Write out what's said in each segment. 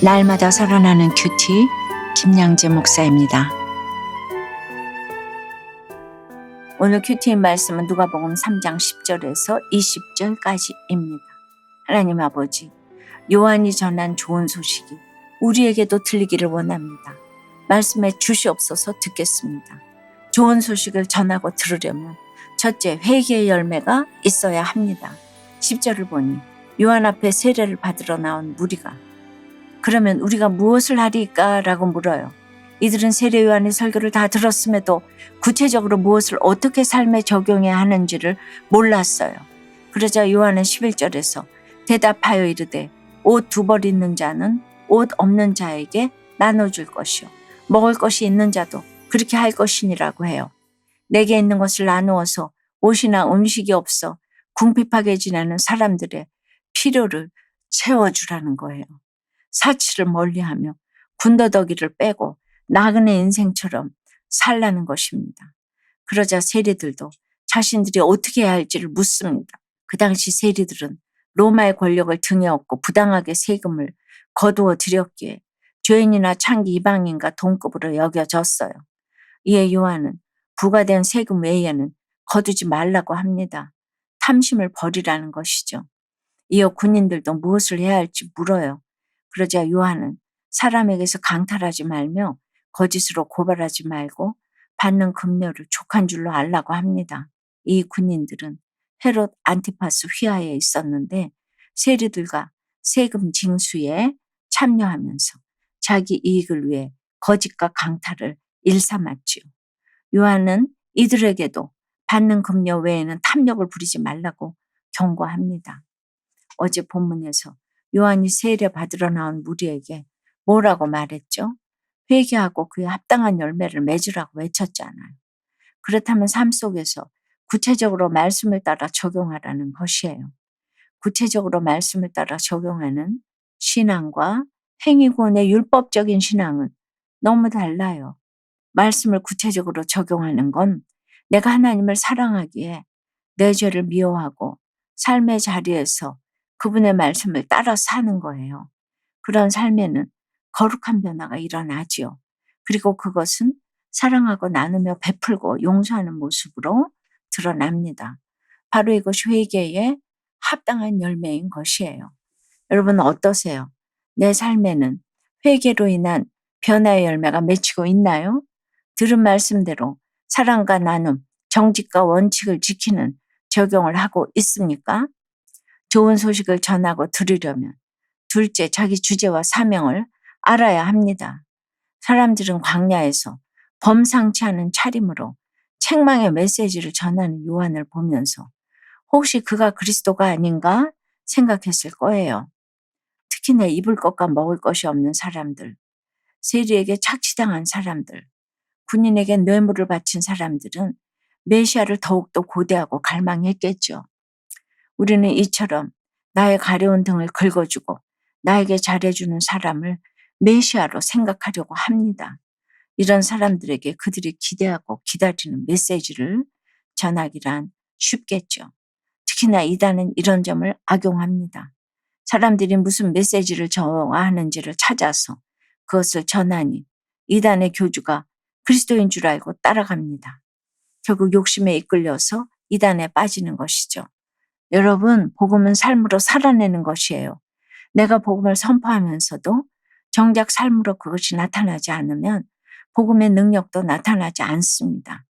날마다 살아나는 큐티 김양재 목사입니다. 오늘 큐티인 말씀은 누가복음 3장 10절에서 20절까지입니다. 하나님 아버지, 요한이 전한 좋은 소식이 우리에게도 들리기를 원합니다. 말씀에 주시옵소서 듣겠습니다. 좋은 소식을 전하고 들으려면 첫째 회개의 열매가 있어야 합니다. 10절을 보니 요한 앞에 세례를 받으러 나온 무리가 그러면 우리가 무엇을 하리까? 라고 물어요. 이들은 세례 요한의 설교를 다 들었음에도 구체적으로 무엇을 어떻게 삶에 적용해야 하는지를 몰랐어요. 그러자 요한은 11절에서 대답하여 이르되 옷 두 벌 있는 자는 옷 없는 자에게 나눠줄 것이요. 먹을 것이 있는 자도 그렇게 할 것이니라고 해요. 내게 있는 것을 나누어서 옷이나 음식이 없어 궁핍하게 지내는 사람들의 필요를 채워주라는 거예요. 사치를 멀리하며 군더더기를 빼고 나그네 인생처럼 살라는 것입니다. 그러자 세리들도 자신들이 어떻게 해야 할지를 묻습니다. 그 당시 세리들은 로마의 권력을 등에 업고 부당하게 세금을 거두어 들였기에 죄인이나 창기 이방인과 동급으로 여겨졌어요. 이에 요한은 부과된 세금 외에는 거두지 말라고 합니다. 탐심을 버리라는 것이죠. 이어 군인들도 무엇을 해야 할지 물어요. 그러자 요한은 사람에게서 강탈하지 말며 거짓으로 고발하지 말고 받는 급료를 족한 줄로 알라고 합니다. 이 군인들은 헤롯 안티파스 휘하에 있었는데 세리들과 세금 징수에 참여하면서 자기 이익을 위해 거짓과 강탈을 일삼았지요. 요한은 이들에게도 받는 급료 외에는 탐욕을 부리지 말라고 경고합니다. 어제 본문에서 요한이 세례 받으러 나온 무리에게 뭐라고 말했죠? 회개하고 그에 합당한 열매를 맺으라고 외쳤잖아요. 그렇다면 삶 속에서 구체적으로 말씀을 따라 적용하라는 것이에요. 구체적으로 말씀을 따라 적용하는 신앙과 행위권의 율법적인 신앙은 너무 달라요. 말씀을 구체적으로 적용하는 건 내가 하나님을 사랑하기에 내 죄를 미워하고 삶의 자리에서 그분의 말씀을 따라 사는 거예요. 그런 삶에는 거룩한 변화가 일어나지요. 그리고 그것은 사랑하고 나누며 베풀고 용서하는 모습으로 드러납니다. 바로 이것이 회개의 합당한 열매인 것이에요. 여러분 어떠세요? 내 삶에는 회개로 인한 변화의 열매가 맺히고 있나요? 들은 말씀대로 사랑과 나눔, 정직과 원칙을 지키는 적용을 하고 있습니까? 좋은 소식을 전하고 들으려면 둘째, 자기 주제와 사명을 알아야 합니다. 사람들은 광야에서 범상치 않은 차림으로 책망의 메시지를 전하는 요한을 보면서 혹시 그가 그리스도가 아닌가 생각했을 거예요. 특히 내 입을 것과 먹을 것이 없는 사람들, 세리에게 착취당한 사람들, 군인에게 뇌물을 바친 사람들은 메시아를 더욱더 고대하고 갈망했겠죠. 우리는 이처럼 나의 가려운 등을 긁어주고 나에게 잘해주는 사람을 메시아로 생각하려고 합니다. 이런 사람들에게 그들이 기대하고 기다리는 메시지를 전하기란 쉽겠죠. 특히나 이단은 이런 점을 악용합니다. 사람들이 무슨 메시지를 좋아하는지를 찾아서 그것을 전하니 이단의 교주가 그리스도인 줄 알고 따라갑니다. 결국 욕심에 이끌려서 이단에 빠지는 것이죠. 여러분, 복음은 삶으로 살아내는 것이에요. 내가 복음을 선포하면서도 정작 삶으로 그것이 나타나지 않으면 복음의 능력도 나타나지 않습니다.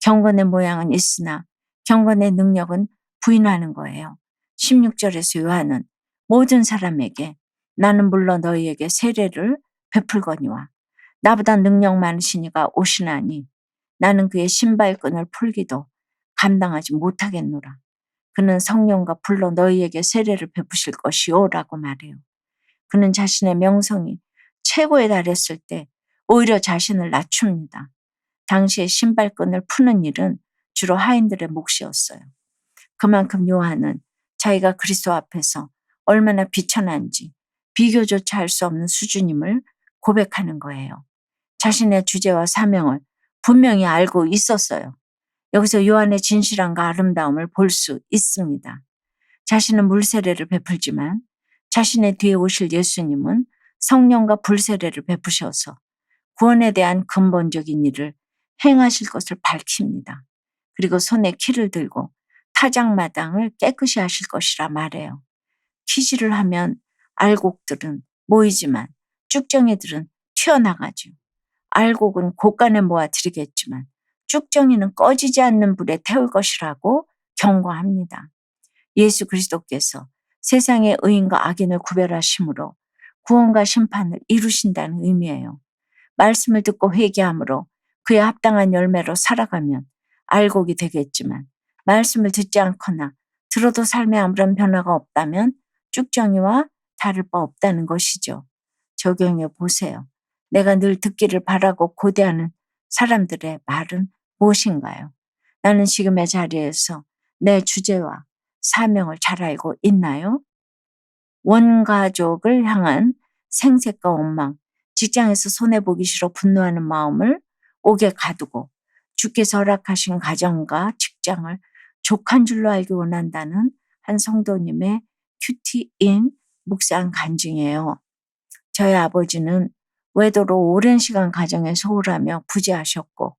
경건의 모양은 있으나 경건의 능력은 부인하는 거예요. 16절에서 요한은 모든 사람에게 나는 물론 너희에게 세례를 베풀거니와 나보다 능력 많으시니가 오시나니 나는 그의 신발끈을 풀기도 감당하지 못하겠노라. 그는 성령과 불러 너희에게 세례를 베푸실 것이요 라고 말해요. 그는 자신의 명성이 최고에 달했을 때 오히려 자신을 낮춥니다. 당시에 신발끈을 푸는 일은 주로 하인들의 몫이었어요. 그만큼 요한은 자기가 그리스도 앞에서 얼마나 비천한지 비교조차 할 수 없는 수준임을 고백하는 거예요. 자신의 주제와 사명을 분명히 알고 있었어요. 여기서 요한의 진실함과 아름다움을 볼 수 있습니다. 자신은 물세례를 베풀지만 자신의 뒤에 오실 예수님은 성령과 불세례를 베푸셔서 구원에 대한 근본적인 일을 행하실 것을 밝힙니다. 그리고 손에 키를 들고 타작마당을 깨끗이 하실 것이라 말해요. 키질을 하면 알곡들은 모이지만 쭉정이들은 튀어나가죠. 알곡은 곳간에 모아 드리겠지만 쭉정이는 꺼지지 않는 불에 태울 것이라고 경고합니다. 예수 그리스도께서 세상의 의인과 악인을 구별하심으로 구원과 심판을 이루신다는 의미예요. 말씀을 듣고 회개함으로 그에 합당한 열매로 살아가면 알곡이 되겠지만 말씀을 듣지 않거나 들어도 삶에 아무런 변화가 없다면 쭉정이와 다를 바 없다는 것이죠. 적용해 보세요. 내가 늘 듣기를 바라고 고대하는 사람들의 말은 무엇인가요? 나는 지금의 자리에서 내 주제와 사명을 잘 알고 있나요? 원가족을 향한 생색과 원망, 직장에서 손해보기 싫어 분노하는 마음을 옥에 가두고 주께서 허락하신 가정과 직장을 족한 줄로 알기 원한다는 한 성도님의 큐티인 묵상 간증이에요. 저희 아버지는 외도로 오랜 시간 가정에 소홀하며 부재하셨고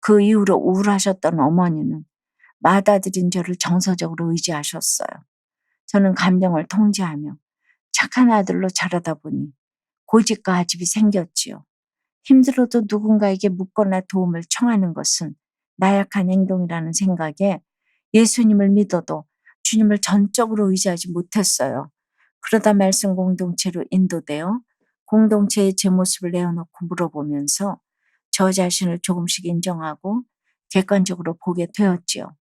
그 이후로 우울하셨던 어머니는 맏아들인 저를 정서적으로 의지하셨어요. 저는 감정을 통제하며 착한 아들로 자라다 보니 고집과 아집이 생겼지요. 힘들어도 누군가에게 묻거나 도움을 청하는 것은 나약한 행동이라는 생각에 예수님을 믿어도 주님을 전적으로 의지하지 못했어요. 그러다 말씀 공동체로 인도되어 공동체의 제 모습을 내어놓고 물어보면서 저 자신을 조금씩 인정하고 객관적으로 보게 되었지요.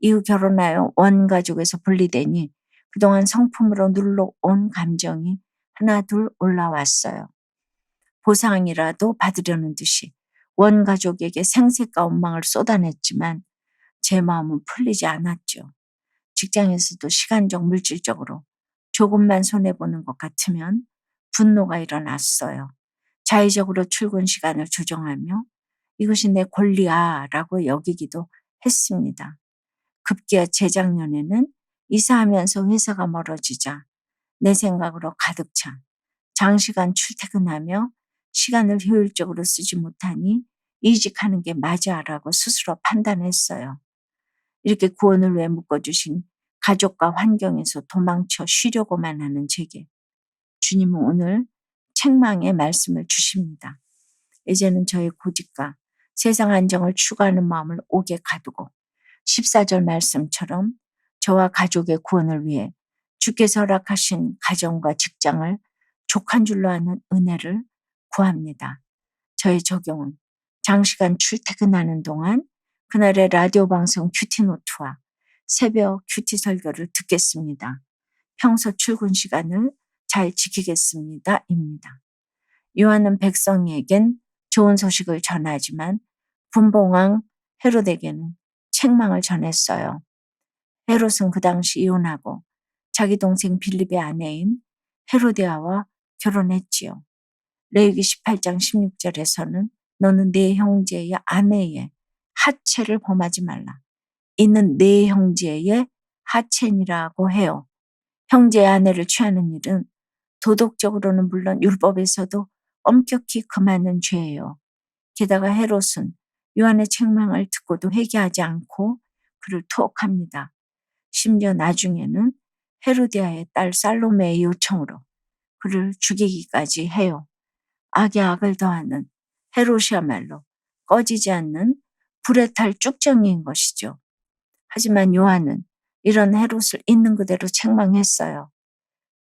이후 결혼하여 원가족에서 분리되니 그동안 성품으로 눌러온 감정이 하나 둘 올라왔어요. 보상이라도 받으려는 듯이 원가족에게 생색과 원망을 쏟아냈지만 제 마음은 풀리지 않았죠. 직장에서도 시간적 물질적으로 조금만 손해보는 것 같으면 분노가 일어났어요. 자의적으로 출근 시간을 조정하며 이것이 내 권리야 라고 여기기도 했습니다. 급기야 재작년에는 이사하면서 회사가 멀어지자 내 생각으로 가득 찬 장시간 출퇴근하며 시간을 효율적으로 쓰지 못하니 이직하는 게 맞아라고 스스로 판단했어요. 이렇게 구원을 왜 묶어주신 가족과 환경에서 도망쳐 쉬려고만 하는 제게 주님은 오늘 책망의 말씀을 주십니다. 이제는 저의 고집과 세상 안정을 추구하는 마음을 옥에 가두고 14절 말씀처럼 저와 가족의 구원을 위해 주께서 허락하신 가정과 직장을 족한 줄로 아는 은혜를 구합니다. 저의 적용은 장시간 출퇴근하는 동안 그날의 라디오 방송 큐티 노트와 새벽 큐티 설교를 듣겠습니다. 평소 출근 시간을 잘 지키겠습니다. 입니다. 요한은 백성에겐 좋은 소식을 전하지만 분봉왕 헤로데게는 책망을 전했어요. 헤롯은 그 당시 이혼하고 자기 동생 빌립의 아내인 헤로데아와 결혼했지요. 레위기 18장 16절에서는 너는 네 형제의 아내의 하체를 범하지 말라. 이는 네 형제의 하체니라고 해요. 형제의 아내를 취하는 일은 도덕적으로는 물론 율법에서도 엄격히 금하는 죄예요. 게다가 헤롯은 요한의 책망을 듣고도 회개하지 않고 그를 투옥합니다. 심지어 나중에는 헤로디아의 딸 살로메의 요청으로 그를 죽이기까지 해요. 악에 악을 더하는 헤롯이야말로 꺼지지 않는 불에 탈 쭉정이인 것이죠. 하지만 요한은 이런 헤롯을 있는 그대로 책망했어요.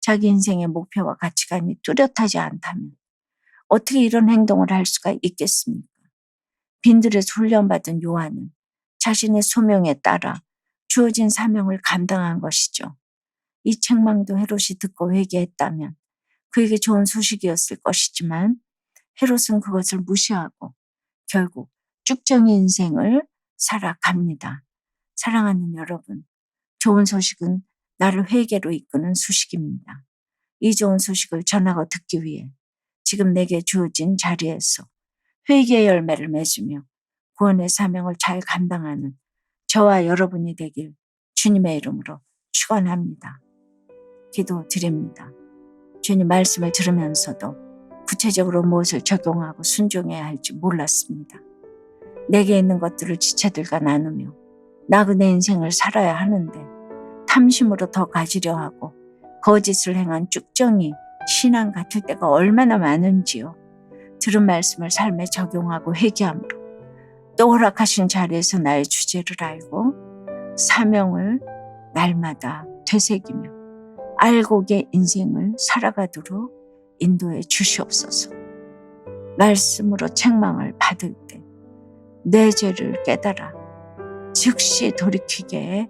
자기 인생의 목표와 가치관이 뚜렷하지 않다면 어떻게 이런 행동을 할 수가 있겠습니까? 빈들에서 훈련받은 요한은 자신의 소명에 따라 주어진 사명을 감당한 것이죠. 이 책망도 헤롯이 듣고 회개했다면 그에게 좋은 소식이었을 것이지만 헤롯은 그것을 무시하고 결국 쭉정이 인생을 살아갑니다. 사랑하는 여러분, 좋은 소식은 나를 회개로 이끄는 소식입니다. 이 좋은 소식을 전하고 듣기 위해 지금 내게 주어진 자리에서 회개의 열매를 맺으며 구원의 사명을 잘 감당하는 저와 여러분이 되길 주님의 이름으로 축원합니다. 기도 드립니다. 주님 말씀을 들으면서도 구체적으로 무엇을 적용하고 순종해야 할지 몰랐습니다. 내게 있는 것들을 지체들과 나누며 나그네 인생을 살아야 하는데 탐심으로 더 가지려 하고 거짓을 행한 쭉정이 신앙 같을 때가 얼마나 많은지요. 들은 말씀을 삶에 적용하고 회개함으로 또 허락하신 자리에서 나의 주제를 알고 사명을 날마다 되새기며 알곡의 인생을 살아가도록 인도해 주시옵소서. 말씀으로 책망을 받을 때 내 죄를 깨달아 즉시 돌이키게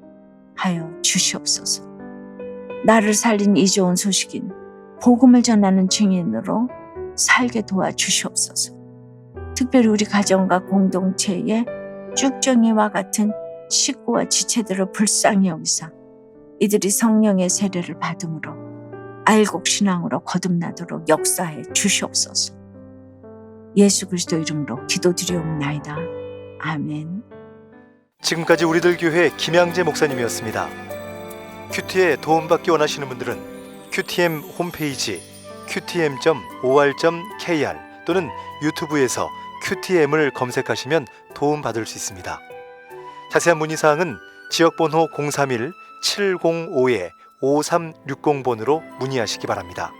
하여 주시옵소서. 나를 살린 이 좋은 소식인 복음을 전하는 증인으로 살게 도와 주시옵소서. 특별히 우리 가정과 공동체의 쭉정이와 같은 식구와 지체들을 불쌍히 여기사 이들이 성령의 세례를 받음으로 알곡 신앙으로 거듭나도록 역사해 주시옵소서. 예수 그리스도 이름으로 기도드리옵나이다. 아멘. 지금까지 우리들 교회 김양재 목사님이었습니다. 큐티에 도움받기 원하시는 분들은 큐티엠 홈페이지 qtm.or.kr 또는 유튜브에서 큐티엠을 검색하시면 도움받을 수 있습니다. 자세한 문의사항은 지역번호 031-705-5360번으로 문의하시기 바랍니다.